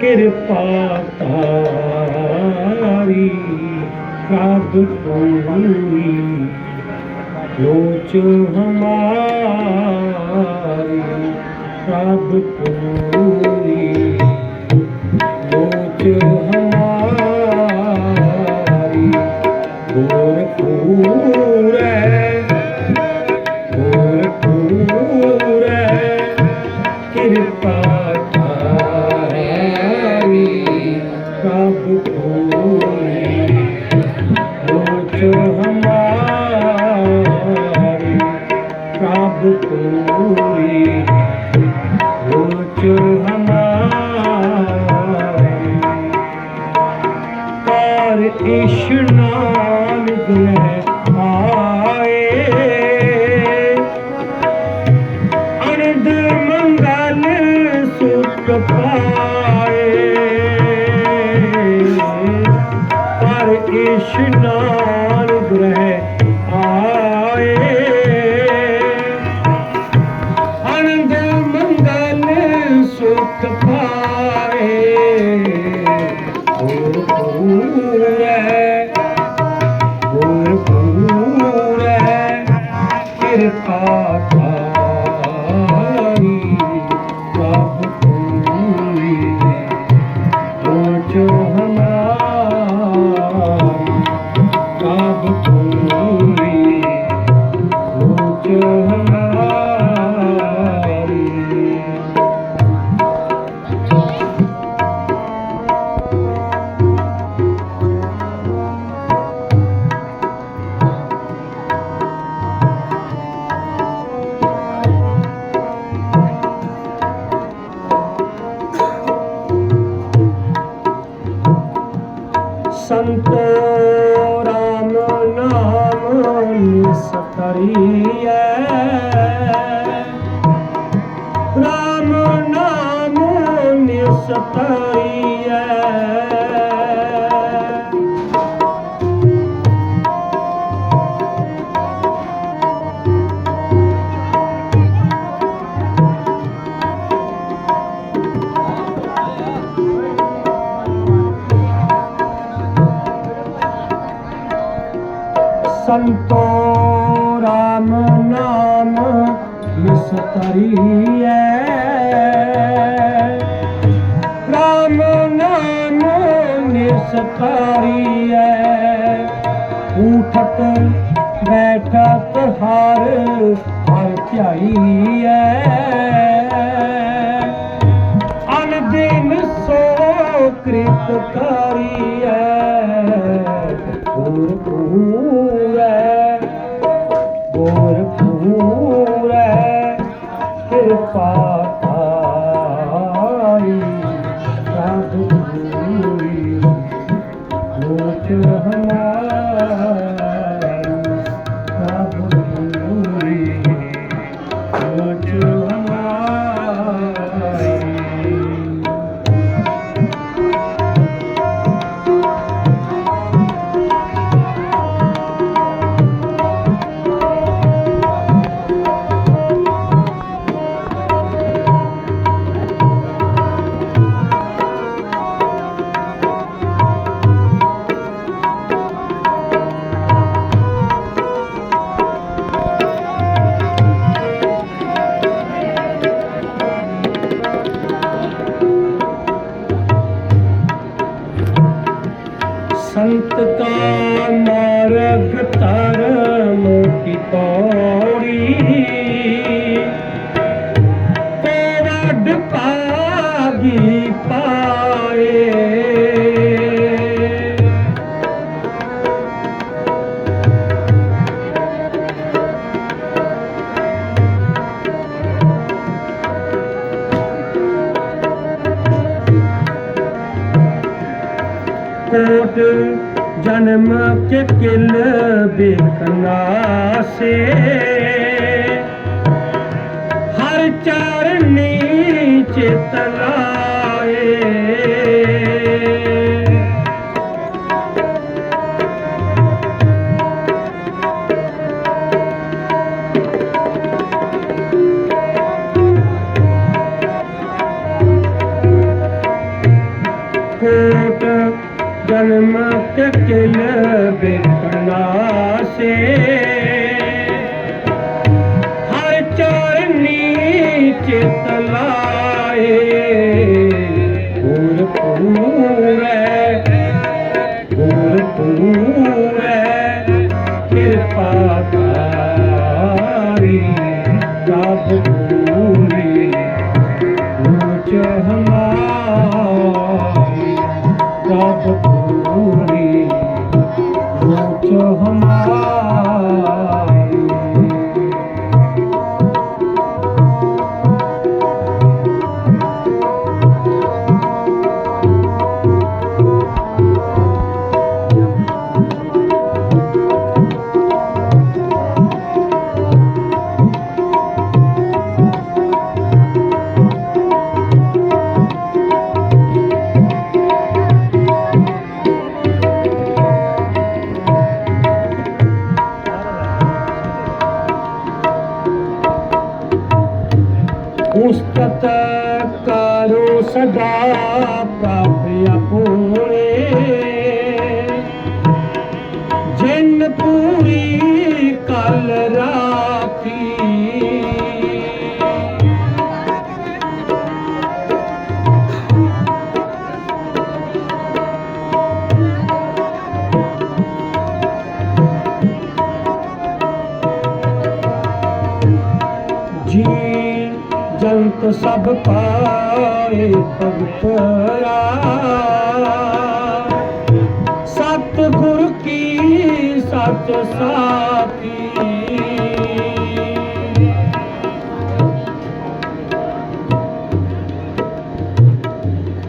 ਕਿਰਪਾ ਤਾਰੀ ਪ੍ਰਭ ਪੂਰੀ। ਲੋਚ ਹਮਾਰੀ ਪ੍ਰਭ ਪੂਰੀ। ਲੋਚ ਹਮਾਰੀ ਗੁਰ ਪੂਰੇ ਇਸ਼ਨਾਨ ਗ੍ਰਹਿ ਆਏ। ਅਨੰਦ ਮੰਗਲ ਸੁਖ ਪਾਏ। ਪਰ ਇਸ਼ਨਾਨ ਕਿਰਪਾ ਨਾਮ ਨਿਸਤਰੀਐ ਰਾਮ ਨਾਮ ਨਿਸਤਰੀਐ ਸੰਤੋ ਰਾਮ ਨਾਮ ਨਿਸਤਰੀਐ ਰਾਮ ਨਾਮ ਨਿਸਤਰੀਐ ਉਠਤ ਬੈਠਤ ਹਰ ਹਰ ਧਿਆਈਐ ਅਨ ਦਿਨ ਸੋ ਕ੍ਰਿਤ ਕਰੀਐ ਜਨਮ ਕੇ ਕਿਲ ਬਿਕਨਾ ਸੇ ਹਰ ਚਰਨੀ ਚਿਤ ਲਾਏ। ಗೆಲ್ಲಬೇಕು ਪੂਰੀ ਕਲ ਰਾਖੀ। ਜੀ ਜੰਤ ਸਭ ਪਾਏ ਭਗਤਰਾ ਸਤ ਕੀ ਸਤ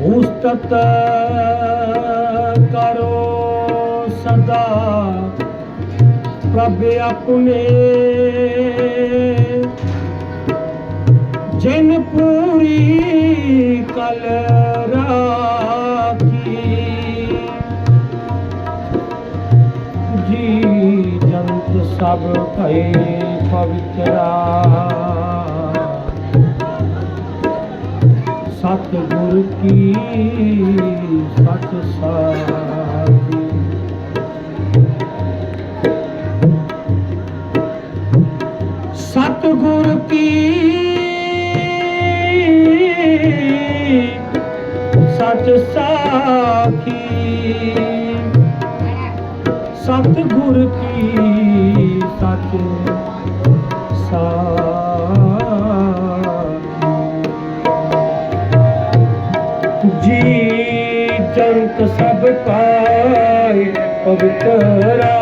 ਉਸਤਤ ਕਰੋ ਸਦਾ ਪ੍ਰਭ ਆਪਣੇ। ਜਿਨ ਪੂਰੀ ਕਲ ਸਭ ਭਏ ਪਵਿੱਤਰਾ। ਸਤ ਗੁਰ ਕੀ ਸਤ ਸਾਖੀ ਸਤਿਗੁਰ ਕੀ ਸਚ ਸਾਖੀ ਸਤਿਗੁਰ ਕੀ ਸਚ ਸਾਖੀ। ਜੀ ਜੰਤ ਸਭ ਪਾਏ ਪਵਿੱਤਰਾ